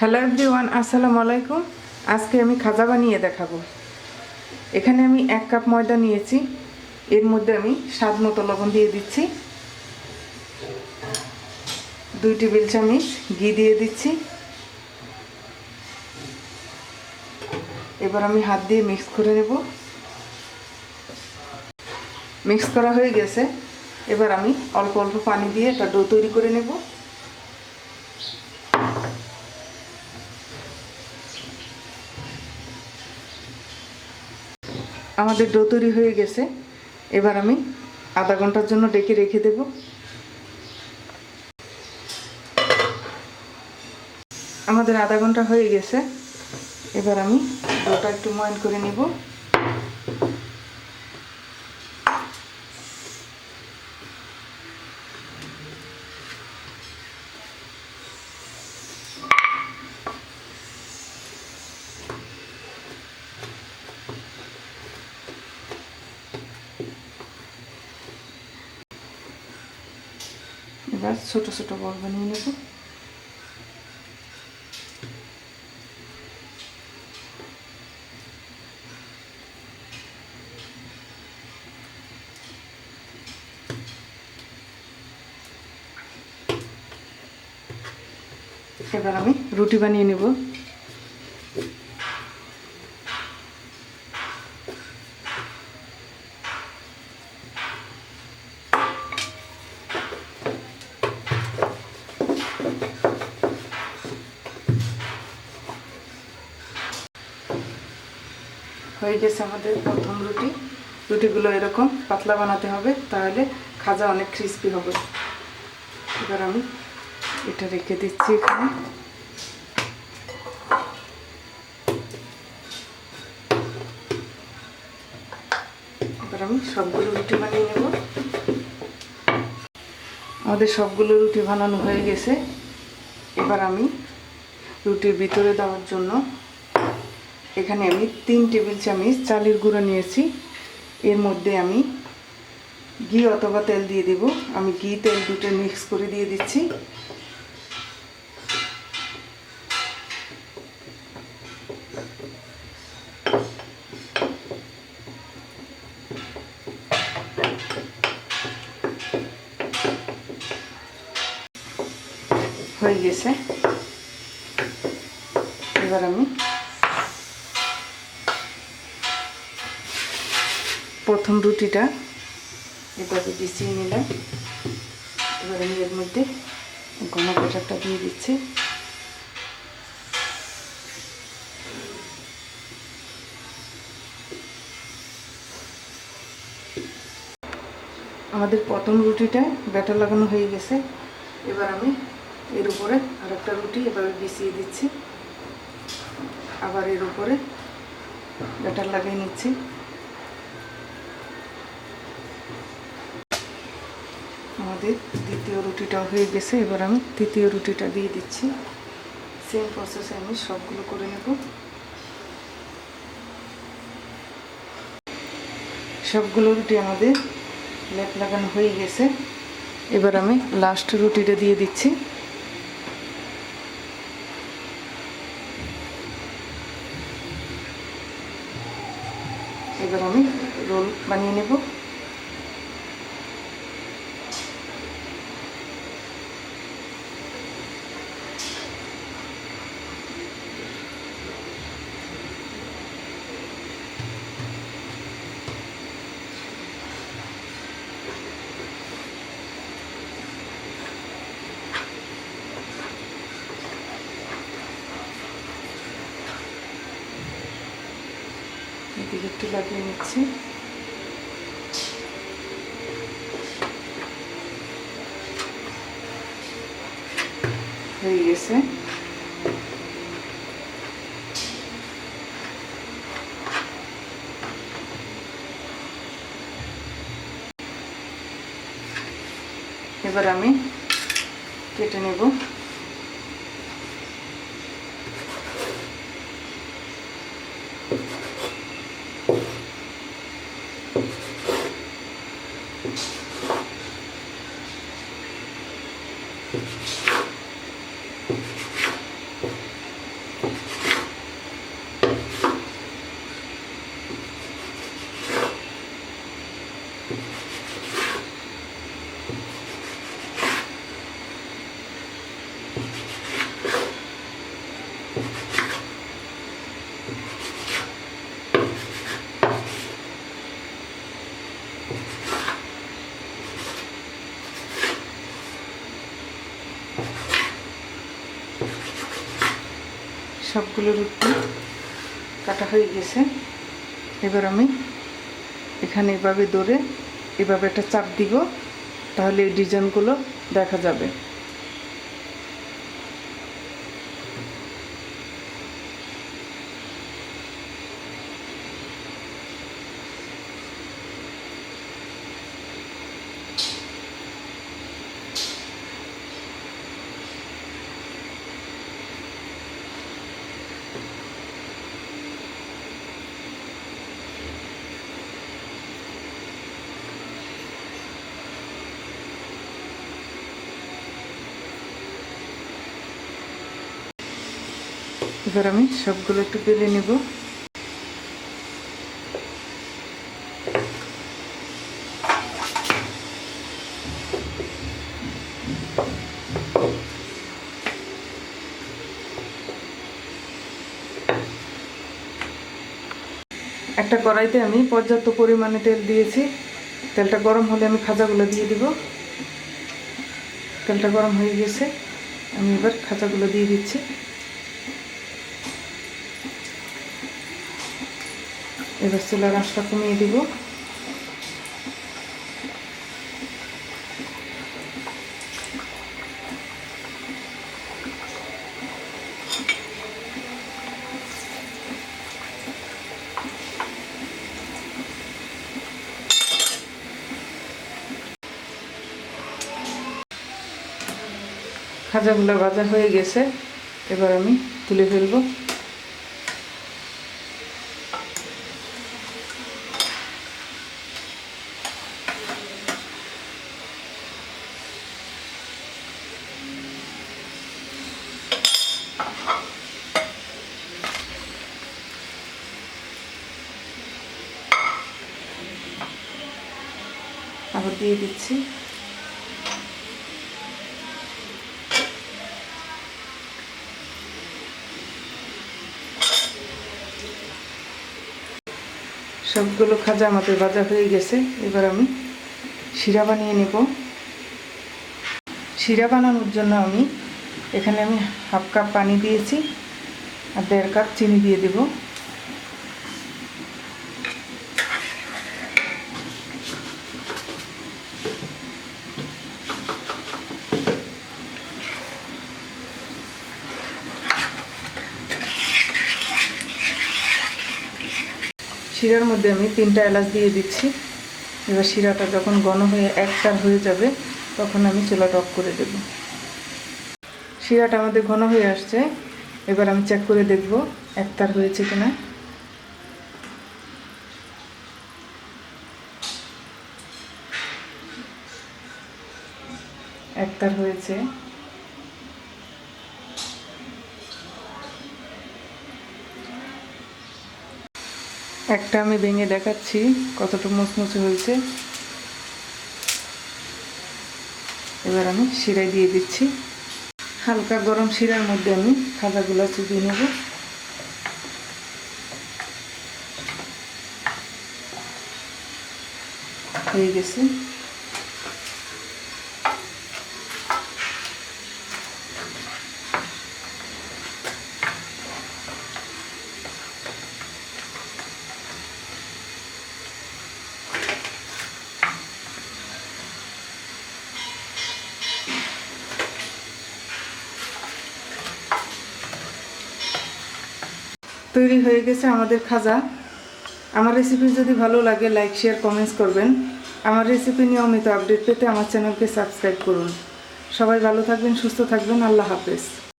Hello everyone আসসালামু আলাইকুম আজকে আমি খাজা বানিয়ে দেখাবো। এখানে আমি এক কাপ ময়দা নিয়েছি। এর মধ্যে আমি স্বাদ মতো লবণ দিয়ে দিচ্ছি। দুই টেবিল চামচ ঘি দিয়ে দিচ্ছি। এবার আমি হাত দিয়ে মিক্স করে নেব। মিক্স করা হয়ে গেছে। এবার আমি অল্প অল্প পানি দিয়ে একটা ডো তৈরি করে নেব। আমাদের ডো তৈরি হয়ে গেছে। এবার আমি আধা ঘণ্টার জন্য ডেকে রেখে দেব। আমাদের আধা ঘণ্টা হয়ে গেছে। এবার আমি ডোটা একটু ময়ন করে নিব। এবার ছোট ছোট বল বানিয়ে নেব। এবার আমি রুটি বানিয়ে নেব। হয়ে গেছে আমাদের প্রথম রুটি। রুটিগুলো এরকম পাতলা বানাতে হবে, তাহলে খাজা অনেক ক্রিস্পি হবে। এবার আমি এটা রেখে দিচ্ছি এখানে। এবার আমি সবগুলো রুটি বানিয়ে নেব। আমাদের সবগুলো রুটি বানানো হয়ে গেছে। এবার আমি রুটির ভিতরে দেওয়ার জন্য এখানে আমি তিন টেবিল চামচ চালের গুঁড়ো নিয়েছি। এর মধ্যে আমি ঘি অথবা তেল দিয়ে দেব। আমি ঘি, তেল দুটো মিক্স করে দিয়ে দিচ্ছি। হয়ে গেছে। এবার আমি প্রথম রুটিটা। এভাবে বিছিয়ে নিলাম। এবার আমি এর মধ্যে ঘন বাটারটা দিয়ে দিচ্ছি। আমাদের প্রথম রুটিটা ব্যাটার লাগানো হয়ে গেছে। এবার আমি এর উপরে আর একটা রুটি এভাবে বিছিয়ে দিচ্ছি। আবার এর উপরে ব্যাটার লাগিয়ে নিচ্ছি। আমাদের দ্বিতীয় রুটিটা হয়ে গেছে। এবার আমি তৃতীয় রুটিটা দিয়ে দিচ্ছি। সেম প্রসেসে আমি সবগুলো করে নেব। সবগুলো রুটি আমাদের লেপ লাগানো হয়ে গেছে। এবার আমি লাস্ট রুটিটা দিয়ে দিচ্ছি। এবার আমি রোল বানিয়ে নেব। এদিকে একটু লাগিয়ে নিচ্ছি। হয়ে গেছে। এবার আমি কেটে নেব। সবগুলো রুটি কাটা হয়ে গেছে। এবার আমি এখানে এভাবে দৌড়ে এভাবে একটা চাপ দিব, তাহলে এই ডিজাইনগুলো দেখা যাবে। এবার আমি সবগুলো একটু বেলে নেব। একটা কড়াইতে আমি পর্যাপ্ত পরিমাণে তেল দিয়েছি। তেলটা গরম হলে আমি খাজাগুলো দিয়ে দিব। তেলটা গরম হয়ে গেছে। আমি এবার খাঁচাগুলো দিয়ে দিচ্ছি। এবার চুলার কমিয়ে দিব। খাজাগুলো ভাজা হয়ে গেছে। এবার আমি তুলে ফেলব। আবার দিয়ে দিচ্ছি। সবগুলো খাজা আমাদের ভাজা হয়ে গেছে। এবার আমি শিরা বানিয়ে নেব। শিরা বানানোর জন্য আমি এখানে আমি হাফ কাপ পানি দিয়েছি আর দেড় কাপ চিনি দিয়ে দেব। শিরার মধ্যে আমি তিনটা এলাচ দিয়ে দিচ্ছি। এবার শিরাটা যখন ঘন হয়ে একটার হয়ে যাবে, তখন আমি চুলাটা অফ করে দেব। শিরাটা আমাদের ঘন হয়ে আসছে। এবার আমি চেক করে দেখব একটার হয়েছে কিনা। একটার হয়েছে। একটা আমি ভেঙে দেখাচ্ছি, কতটা মুচমুচে হয়েছে। এবার আমি শিরাই দিয়ে দিচ্ছি। হালকা গরম শিরার মধ্যে আমি খাজাগুলো চুপিয়ে নেব। হয়ে গেছে। তৈরি হয়ে গেছে আমাদের খাজা। আমার রেসিপি যদি ভালো লাগে লাইক শেয়ার কমেন্টস করবেন। আমার রেসিপি নিয়মিত আপডেট পেতে আমার চ্যানেলকে সাবস্ক্রাইব করুন। সবাই ভালো থাকবেন, সুস্থ থাকবেন, আল্লাহ হাফেজ।